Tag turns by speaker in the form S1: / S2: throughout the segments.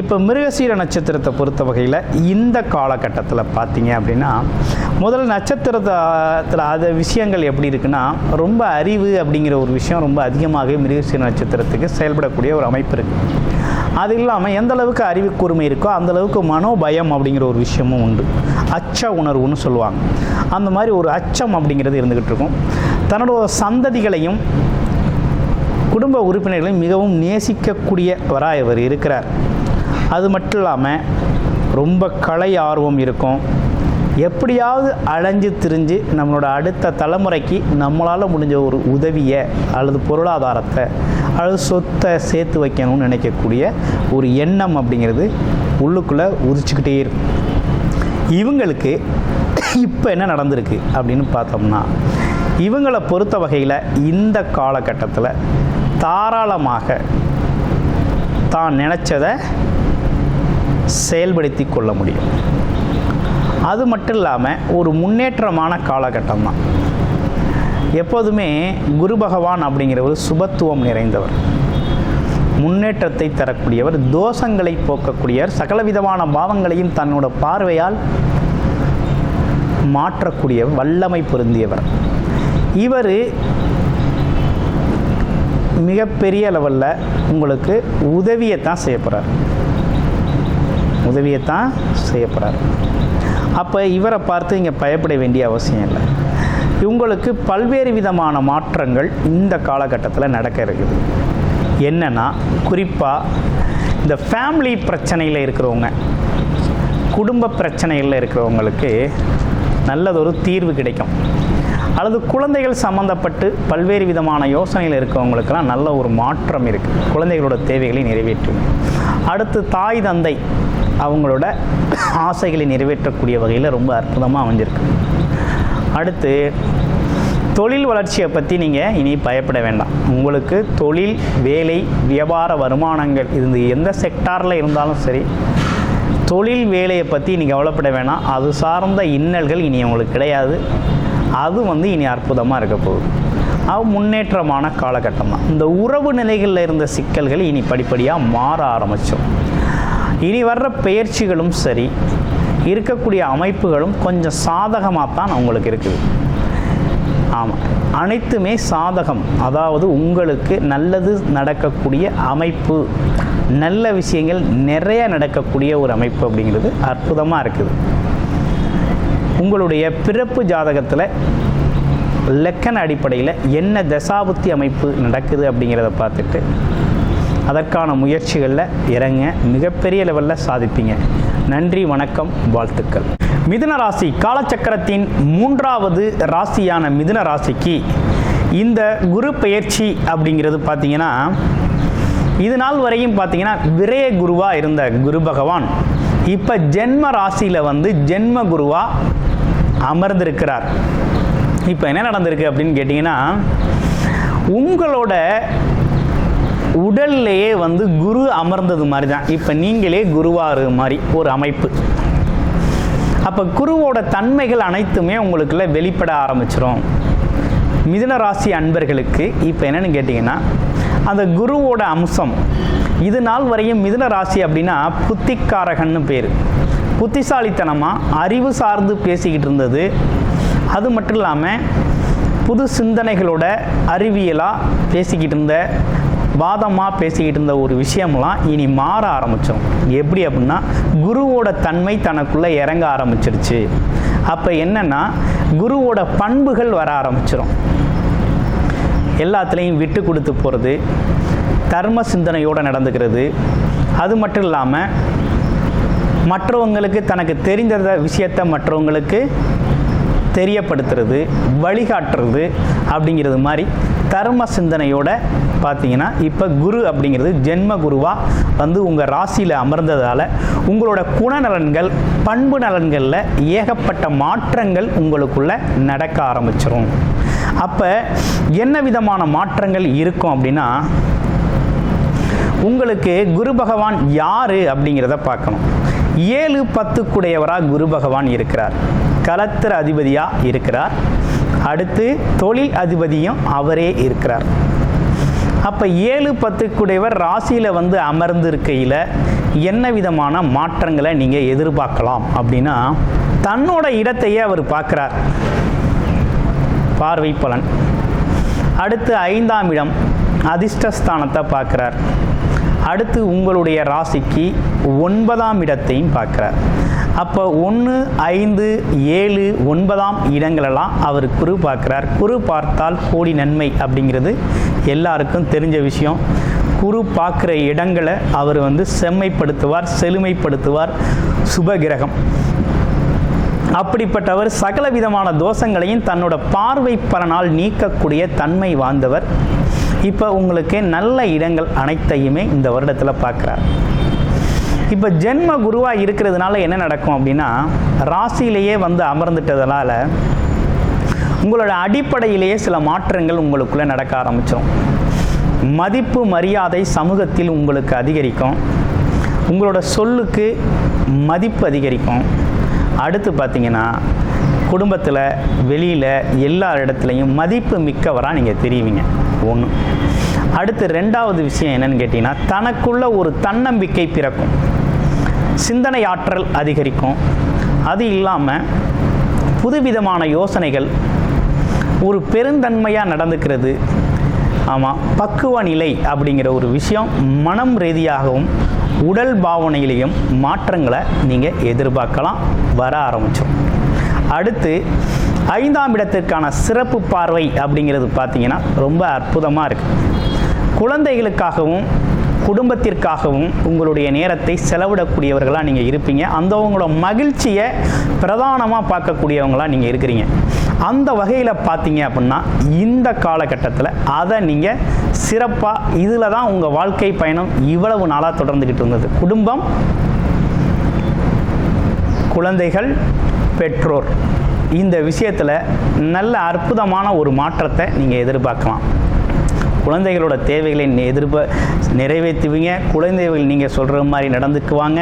S1: இப்போ மிருகசீர நட்சத்திரத்தை பொறுத்த வகையில் இந்த காலகட்டத்தில் பார்த்தீங்க அப்படின்னா முதல் நட்சத்திரத்தில் அது விஷயங்கள் எப்படி இருக்குன்னா ரொம்ப அறிவு அப்படிங்கிற ஒரு விஷயம் ரொம்ப அதிகமாகவே மிருகசீர நட்சத்திரத்துக்கு செயல்படக்கூடிய ஒரு அமைப்பு இருக்குது அது இல்லாமல் எந்த அளவுக்கு அறிவு கூர்மை இருக்கோ அந்த அளவுக்கு மனோபயம் அப்படிங்கிற ஒரு விஷயமும் உண்டு. அச்ச உணர்வுன்னு சொல்லுவாங்க. அந்த மாதிரி ஒரு அச்சம் அப்படிங்கிறது இருந்துக்கிட்டு இருக்கும். தன்னோட சந்ததிகளையும் குடும்ப உறுப்பினர்களையும் மிகவும் நேசிக்கக்கூடியவராக இவர் இருக்கிறார். அது மட்டும் இல்லாமல் ரொம்ப கலை ஆர்வம் இருக்கும். எப்படியாவது அலைஞ்சு திரிஞ்சு நம்மளோட அடுத்த தலைமுறைக்கு நம்மளால் முடிஞ்ச ஒரு உதவியை அல்லது பொருளாதாரத்தை அல்லது சொத்தை சேர்த்து வைக்கணும்னு நினைக்கக்கூடிய ஒரு எண்ணம் அப்படிங்கிறது உள்ளுக்குள்ளே உதிச்சுக்கிட்டே இருக்கும். இவங்களுக்கு இப்போ என்ன நடந்திருக்கு அப்படின்னு பார்த்தோம்னா இவங்களை பொறுத்த வகையில் இந்த காலகட்டத்தில் தாராளமாக தான் நினச்சதை செயல்படுத்தி கொள்ள முடியும். அது மட்டும் இல்லாமல் ஒரு முன்னேற்றமான காலகட்டம் தான். எப்போதுமே குரு பகவான் அப்படிங்கிறவர் சுபத்துவம் நிறைந்தவர். முன்னேற்றத்தை தரக்கூடியவர் தோஷங்களை போக்கக்கூடியவர் சகலவிதமான பாவங்களையும் தன்னோட பார்வையால் மாற்றக்கூடிய வல்லமை பொருந்தியவர். இவர் மிகப்பெரிய லெவலில் உங்களுக்கு உதவியைத்தான் செய்ய போகிறார் உதவியைத்தான் தான் போகிறார் அப்போ இவரை பார்த்து இங்கே பயப்பட வேண்டிய அவசியம் இல்லை. இவங்களுக்கு பல்வேறு விதமான மாற்றங்கள் இந்த காலகட்டத்தில் நடக்க இருக்குது. என்னென்னா குறிப்பாக இந்த ஃபேமிலி பிரச்சனையில் இருக்கிறவங்க குடும்ப பிரச்சனைகளில் இருக்கிறவங்களுக்கு நல்லதொரு தீர்வு கிடைக்கும். அல்லது குழந்தைகள் சம்மந்தப்பட்டு பல்வேறு விதமான யோசனைகள் இருக்கவங்களுக்கெல்லாம் நல்ல ஒரு மாற்றம் இருக்குது குழந்தைகளோட தேவைகளை நிறைவேற்றும் அடுத்து தாய் தந்தை அவங்களோட ஆசைகளை நிறைவேற்றக்கூடிய வகையில் ரொம்ப அற்புதமாக அமைஞ்சிருக்கு. அடுத்து தொழில் வளர்ச்சியை பற்றி நீங்கள் இனி பயப்பட வேண்டாம். உங்களுக்கு தொழில் வேலை வியாபார வருமானங்கள் இருந்து எந்த செக்டாரில் இருந்தாலும் சரி தொழில் வேலையை பற்றி இனி கவலைப்பட வேணாம். அது சார்ந்த இன்னல்கள் இனி உங்களுக்கு கிடையாது. அது வந்து இனி அற்புதமாக இருக்க போகுது. அது முன்னேற்றமான காலகட்டம். தான் இந்த உறவு நிலைகளில் இருந்த சிக்கல்கள் இனி படிப்படியாக மாற ஆரம்பித்தோம் இனி வர்ற பெயர்ச்சிகளும் சரி இருக்கக்கூடிய அமைப்புகளும் கொஞ்சம் சாதகமாக தான் உங்களுக்கு இருக்குது. ஆமாம் அனைத்துமே சாதகம். அதாவது உங்களுக்கு நல்லது நடக்கக்கூடிய அமைப்பு நல்ல விஷயங்கள் நிறைய நடக்கக்கூடிய ஒரு அமைப்பு அப்படிங்கிறது அற்புதமாக இருக்குது. உங்களுடைய பிறப்பு ஜாதகத்தில் லெக்கன் அடிப்படையில் என்ன தசாபுத்தி அமைப்பு நடக்குது அப்படிங்கிறத பார்த்துட்டு அதற்கான முயற்சிகளில் இறங்க மிகப்பெரிய லெவலில் சாதிப்பீங்க. நன்றி வணக்கம் வாழ்த்துக்கள். மிதுன ராசி காலச்சக்கரத்தின் மூன்றாவது ராசியான மிதுன ராசிக்கு இந்த குரு பெயர்ச்சி அப்படிங்கிறது பார்த்தீங்கன்னா இது நாள் வரையும் பார்த்தீங்கன்னா விரய குருவாக இருந்த குரு பகவான். இப்போ ஜென்ம ராசியில் வந்து ஜென்ம குருவாக அமர்ந்திருக்கிறார். இப்போ என்ன நடந்திருக்கு அப்படின்னு கேட்டிங்கன்னா உங்களோட உடல்லையே வந்து குரு அமர்ந்தது மாதிரி தான் இப்போ நீங்களே குருவாரு மாதிரி ஒரு அமைப்பு. அப்போ குருவோட தன்மைகள் அனைத்துமே உங்களுக்குள்ள வெளிப்பட ஆரம்பிச்சிடும் மிதுன ராசி அன்பர்களுக்கு இப்போ என்னென்னு கேட்டிங்கன்னா அந்த குருவோட அம்சம் இது நாள் வரையும் மிதுன ராசி அப்படின்னா புத்திக்காரகன்னு பேர். புத்திசாலித்தனமாக அறிவு சார்ந்து பேசிக்கிட்டு இருந்தது. அது மட்டும் இல்லாமல் புது சிந்தனைகளோட அறிவியலாக பேசிக்கிட்டு இருந்த வாதமாக பேசிக்கிட்டு இருந்த ஒரு விஷயம்லாம் இனி மாற ஆரம்பித்தோம் எப்படி அப்படின்னா குருவோட தன்மை தனக்குள்ளே இறங்க ஆரம்பிச்சிருச்சு. அப்போ என்னென்னா குருவோட பண்புகள் வர ஆரம்பிச்சிடும் எல்லாத்துலேயும் விட்டு கொடுத்து போகிறது தர்ம சிந்தனையோடு நடந்துக்கிறது. அது மட்டும் இல்லாமல் மற்றவங்களுக்கு தனக்கு தெரிந்த விஷயத்தை மற்றவங்களுக்கு தெரியப்படுத்துறது வழிகாட்டுறது அப்படிங்கிறது மாதிரி தர்ம சிந்தனையோட பார்த்தீங்கன்னா இப்போ குரு அப்படிங்கிறது ஜென்ம குருவாக வந்து உங்கள் ராசியில் அமர்ந்ததால் உங்களோட குணநலன்கள் பண்பு நலன்களில் ஏகப்பட்ட மாற்றங்கள் உங்களுக்குள்ள நடக்க ஆரம்பிச்சிடும் அப்போ என்ன விதமான மாற்றங்கள் இருக்கும் அப்படின்னா உங்களுக்கு குரு பகவான் யார் அப்படிங்கிறத பார்க்கணும். ஏழு பத்துக்குடையவராக குரு பகவான் இருக்கிறார். கலத்திர அதிபதியாக இருக்கிறார். அடுத்து தொழில் அதிபதியும் அவரே இருக்கிறார். அப்போ ஏழு பத்துக்குடையவர் ராசியில் வந்து அமர்ந்து இருக்கையில் என்ன விதமான மாற்றங்களை நீங்கள் எதிர்பார்க்கலாம் அப்படின்னா தன்னோட இடத்தையே அவர் பார்க்குறார். பார்வை பலன். அடுத்து ஐந்தாம் இடம் அதிர்ஷ்டஸ்தானத்தை பார்க்குறார். அடுத்து உங்களுடைய ராசிக்கு ஒன்பதாம் இடத்தையும் பார்க்குறார். அப்போ ஒன்று ஐந்து ஏழு ஒன்பதாம் இடங்களெல்லாம் அவர் குரு பார்க்குறார். குரு பார்த்தால் கோடி நன்மை அப்படிங்கிறது எல்லாருக்கும் தெரிஞ்ச விஷயம். குரு பார்க்குற இடங்களை அவர் வந்து செம்மைப்படுத்துவார் செழுமைப்படுத்துவார் சுபகிரகம். அப்படிப்பட்டவர் சகல விதமான தோஷங்களையும் தன்னோட பார்வை பலனால் நீக்கக்கூடிய தன்மை வாழ்ந்தவர் இப்போ உங்களுக்கு நல்ல இடங்கள் அனைத்தையுமே இந்த வருடத்தில் பார்க்குறார். இப்போ ஜென்ம குருவாக இருக்கிறதுனால என்ன நடக்கும் அப்படின்னா ராசியிலேயே வந்து அமர்ந்துட்டதுனால உங்களோட அடிப்படையிலேயே சில மாற்றங்கள் உங்களுக்குள்ளே நடக்க ஆரம்பிச்சிடும் மதிப்பு மரியாதை சமூகத்தில் உங்களுக்கு அதிகரிக்கும். உங்களோட சொல்லுக்கு மதிப்பு அதிகரிக்கும். அடுத்து பார்த்தீங்கன்னா குடும்பத்தில் வெளியில் எல்லா இடத்துலையும் மதிப்பு மிக்கவராக நீங்கள் தெரியுவீங்க ஒன்று அடுத்து ரெண்டாவது விஷயம் என்னன்னு கேட்டிங்கன்னா தனக்குள்ள ஒரு தன்னம்பிக்கை பிறக்கும். சிந்தனை ஆற்றல் அதிகரிக்கும். அது இல்லாமல் புதுவிதமான யோசனைகள் ஒரு பெருந்தன்மையாக நடந்துக்கிறது. ஆமாம் பக்குவ நிலை அப்படிங்கிற ஒரு விஷயம் மனம் ரீதியாகவும் உடல் பாவனையிலையும் மாற்றங்களை நீங்கள் எதிர்பார்க்கலாம் வர ஆரம்பிச்சோம் அடுத்து ஐந்தாம் இடத்திற்கான சிறப்பு பார்வை அப்படிங்கிறது பார்த்தீங்கன்னா ரொம்ப அற்புதமாக இருக்குது குழந்தைகளுக்காகவும் குடும்பத்திற்காகவும் உங்களுடைய நேரத்தை செலவிடக்கூடியவர்களாக நீங்கள் இருப்பீங்க. அந்தவங்களோட மகிழ்ச்சியை பிரதானமாக பார்க்கக்கூடியவங்களாக நீங்கள் இருக்கிறீங்க. அந்த வகையில் பார்த்தீங்க அப்படின்னா இந்த காலகட்டத்தில் அதை நீங்கள் சிறப்பாக இதில் தான் உங்கள் வாழ்க்கை பயணம் இவ்வளவு நாளாக தொடர்ந்துக்கிட்டு இருந்தது. குடும்பம் குழந்தைகள் பெற்றோர். இந்த விஷயத்தில் நல்ல அற்புதமான ஒரு மாற்றத்தை நீங்கள் எதிர்பார்க்கலாம். குழந்தைகளோட தேவைகளை எதிர்ப்ப நிறைவேற்றுவீங்க. குழந்தைகள் நீங்கள் சொல்கிற மாதிரி நடந்துக்குவாங்க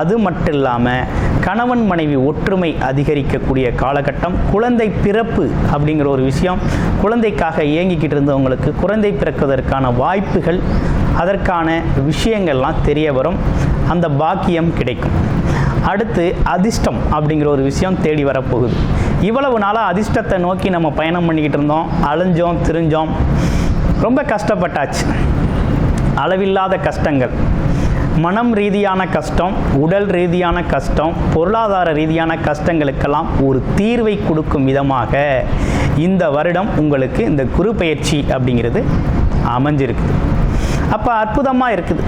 S1: அது மட்டும் இல்லாமல் கணவன் மனைவி ஒற்றுமை அதிகரிக்கக்கூடிய காலகட்டம் குழந்தை பிறப்பு அப்படிங்கிற ஒரு விஷயம் குழந்தைக்காக இயங்கிக்கிட்டு இருந்தவங்களுக்கு குழந்தை பிறக்குவதற்கான வாய்ப்புகள் அதற்கான விஷயங்கள்லாம் தெரிய வரும். அந்த பாக்கியம் கிடைக்கும். அடுத்து அதிர்ஷ்டம் அப்படிங்கிற ஒரு விஷயம் தேடி வரப்போகுது. இவ்வளவு நாளாக அதிர்ஷ்டத்தை நோக்கி நம்ம பயணம் பண்ணிக்கிட்டு இருந்தோம். அலைஞ்சோம் திரிஞ்சோம். ரொம்ப கஷ்டப்பட்டாச்சு. அளவில்லாத கஷ்டங்கள். மனம் ரீதியான கஷ்டம் உடல் ரீதியான கஷ்டம் பொருளாதார ரீதியான கஷ்டங்களுக்கெல்லாம் ஒரு தீர்வை கொடுக்கும் விதமாக இந்த வருடம் உங்களுக்கு இந்த குரு பயிற்சி அப்படிங்கிறது அமைஞ்சிருக்குது. அப்போ அற்புதமாக இருக்குது.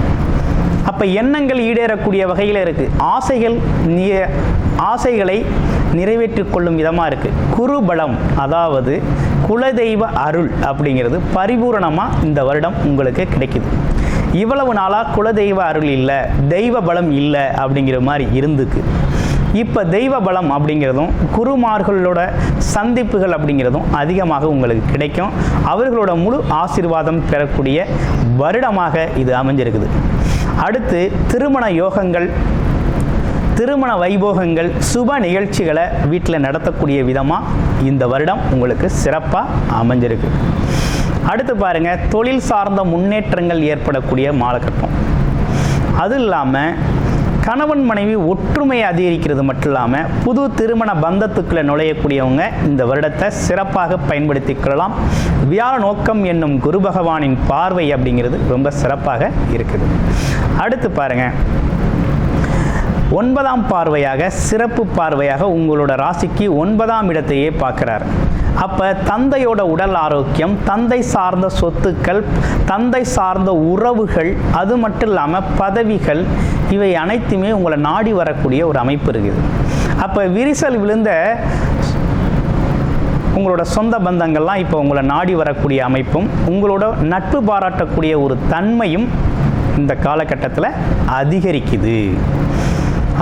S1: அப்போ எண்ணங்கள் ஈடேறக்கூடிய வகையில் இருக்குது ஆசைகள் நீ ஆசைகளை நிறைவேற்றி கொள்ளும் விதமாக இருக்குது குருபலம் அதாவது குலதெய்வ அருள் அப்படிங்கிறது பரிபூரணமாக இந்த வருடம் உங்களுக்கு கிடைக்குது. இவ்வளவு நாளாக குலதெய்வ அருள் இல்லை தெய்வ பலம் இல்லை அப்படிங்கிற மாதிரி இருந்துக்கு. இப்போ தெய்வ பலம் அப்படிங்கிறதும் குருமார்களோட சந்திப்புகள் அப்படிங்கிறதும் அதிகமாக உங்களுக்கு கிடைக்கும். அவர்களோட முழு ஆசீர்வாதம் பெறக்கூடிய வருடமாக இது அமைஞ்சிருக்குது. அடுத்து திருமண யோகங்கள் திருமண வைபோகங்கள் சுப நிகழ்ச்சிகளை வீட்டில் நடத்தக்கூடிய விதமாக இந்த வருடம் உங்களுக்கு சிறப்பாக அமைஞ்சிருக்கு. அடுத்து பாருங்கள் தொழில் சார்ந்த முன்னேற்றங்கள் ஏற்படக்கூடிய மாலகட்டம். அது இல்லாமல் கணவன் மனைவி ஒற்றுமை அதிகரிக்கிறது மட்டும் இல்லாமல் புது திருமண பந்தத்துக்குள்ளே நுழையக்கூடியவங்க இந்த வருடத்தை சிறப்பாக பயன்படுத்திக் கொள்ளலாம். வியாழ நோக்கம் என்னும் குரு பகவானின் பார்வை அப்படிங்கிறது ரொம்ப சிறப்பாக இருக்குது. அடுத்து பாருங்க. ஒன்பதாம் பார்வையாக சிறப்பு பார்வையாக உங்களோட ராசிக்கு ஒன்பதாம் இடத்தையே பார்க்குறார். அப்போ தந்தையோட உடல் ஆரோக்கியம் தந்தை சார்ந்த சொத்துக்கள் தந்தை சார்ந்த உறவுகள் அது மட்டும் இல்லாமல் பதவிகள் இவை அனைத்துமே உங்களை நாடி வரக்கூடிய ஒரு அமைப்பு இருக்குது. அப்போ விரிசல் விழுந்த உங்களோட சொந்த பந்தங்கள்லாம் இப்போ உங்களை நாடி வரக்கூடிய அமைப்பும் உங்களோட நட்பு பாராட்டக்கூடிய ஒரு தன்மையும் இந்த காலகட்டத்தில் அதிகரிக்குது.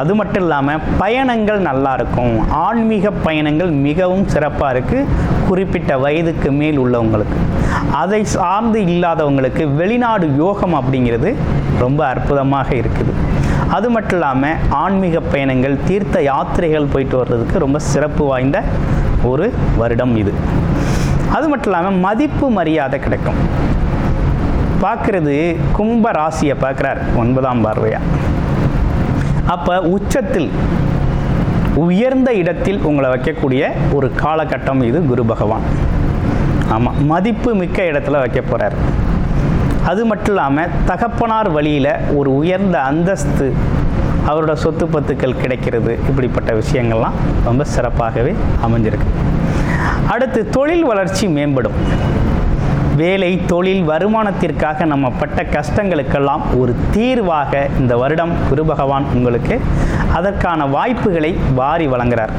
S1: அது மட்டும் இல்லாமல் பயணங்கள் நல்லா இருக்கும். ஆன்மீக பயணங்கள் மிகவும் சிறப்பாக இருக்குது குறிப்பிட்ட வயதுக்கு மேல் உள்ளவங்களுக்கு. அதை சார்ந்து இல்லாதவங்களுக்கு வெளிநாடு யோகம் அப்படிங்கிறது ரொம்ப அற்புதமாக இருக்குது. அது மட்டும் இல்லாமல் ஆன்மீக பயணங்கள் தீர்த்த யாத்திரைகள் போயிட்டு வர்றதுக்கு ரொம்ப சிறப்பு வாய்ந்த ஒரு வருடம் இது. அது மட்டும் இல்லாமல் மதிப்பு மரியாதை கிடைக்கும். பார்க்குறது கும்ப ராசியை பார்க்குறார் ஒன்பதாம் பார்வையாக அப்போ உச்சத்தில் உயர்ந்த இடத்தில் உங்களை வைக்கக்கூடிய ஒரு காலகட்டம் இது குரு பகவான். ஆமாம் மதிப்பு மிக்க இடத்துல வைக்க போகிறார் அது மட்டும் இல்லாமல் தகப்பனார் வழியில் ஒரு உயர்ந்த அந்தஸ்து அவரோட சொத்து பத்துக்கள் கிடைக்கிறது இப்படிப்பட்ட விஷயங்கள்லாம் ரொம்ப சிறப்பாகவே அமைஞ்சிருக்கு. அடுத்து தொழில் வளர்ச்சி மேம்படும். வேலை தொழில் வருமானத்திற்காக நம்ம பட்ட கஷ்டங்களுக்கெல்லாம் ஒரு தீர்வாக இந்த வருடம் குரு பகவான் உங்களுக்கு அதற்கான வாய்ப்புகளை வாரி வழங்குறார்.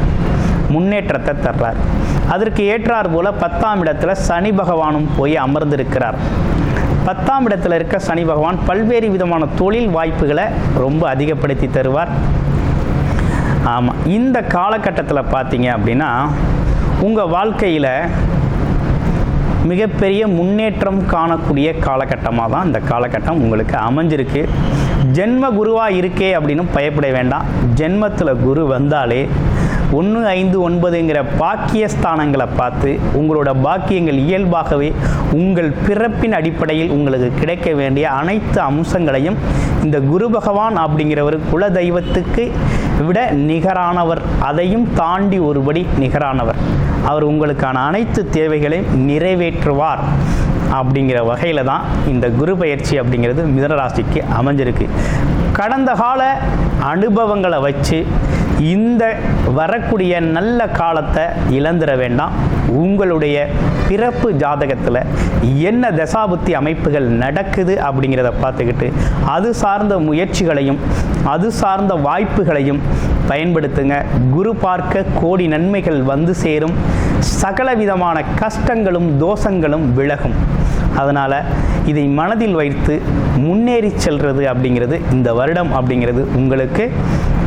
S1: முன்னேற்றத்தை தர்றார். அதற்கு ஏற்றார் போல பத்தாம் இடத்துல சனி பகவானும் போய் அமர்ந்திருக்கிறார். பத்தாம் இடத்துல இருக்க சனி பகவான் பல்வேறு விதமான தொழில் வாய்ப்புகளை ரொம்ப அதிகப்படுத்தி தருவார். ஆமாம் இந்த காலகட்டத்தில் பார்த்தீங்க அப்படின்னா உங்கள் வாழ்க்கையில் மிகப்பெரிய முன்னேற்றம் காணக்கூடிய காலகட்டமாக தான் இந்த காலகட்டம் உங்களுக்கு அமைஞ்சிருக்கு. ஜென்ம குருவாக இருக்கே அப்படின்னு பயப்பட வேண்டாம். ஜென்மத்தில் குரு வந்தாலே ஒன்று ஐந்து ஒன்பதுங்கிற பாக்கியஸ்தானங்களை பார்த்து உங்களோட பாக்கியங்கள் இயல்பாகவே உங்கள் பிறப்பின் அடிப்படையில் உங்களுக்கு கிடைக்க வேண்டிய அனைத்து அம்சங்களையும் இந்த குரு பகவான் அப்படிங்கிறவர் குல தெய்வத்துக்கு விட நிகரானவர். அதையும் தாண்டி ஒருபடி நிகரானவர். அவர் உங்களுக்கான அனைத்து தேவைகளையும் நிறைவேற்றுவார் அப்படிங்கிற வகையில் தான் இந்த குரு பயிற்சி அப்படிங்கிறது மிதனராசிக்கு அமைஞ்சிருக்கு. கடந்த கால அனுபவங்களை வச்சு இந்த வரக்கூடிய நல்ல காலத்தை இழந்துட வேண்டாம். உங்களுடைய பிறப்பு ஜாதகத்தில் என்ன தசாபுத்தி அமைப்புகள் நடக்குது அப்படிங்கிறத பார்த்துக்கிட்டு அது சார்ந்த முயற்சிகளையும் அது சார்ந்த வாய்ப்புகளையும் பயன்படுத்துங்க. குரு பார்க்க கோடி நன்மைகள் வந்து சேரும். சகல விதமான கஷ்டங்களும் தோஷங்களும் விலகும். அதனால் இதை மனதில் வைத்து முன்னேறி செல்வது அப்படிங்கிறது இந்த வருடம் அப்படிங்கிறது உங்களுக்கு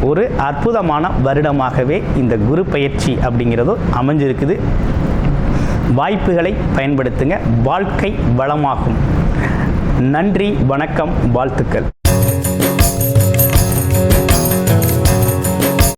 S1: ஒரு அற்புதமான வருடமாகவே இந்த குரு பயிற்சி அப்படிங்கிறது அமைஞ்சிருக்குது. வாய்ப்புகளை பயன்படுத்துங்க. வாழ்க்கை வளமாகும். நன்றி வணக்கம் வாழ்த்துக்கள்.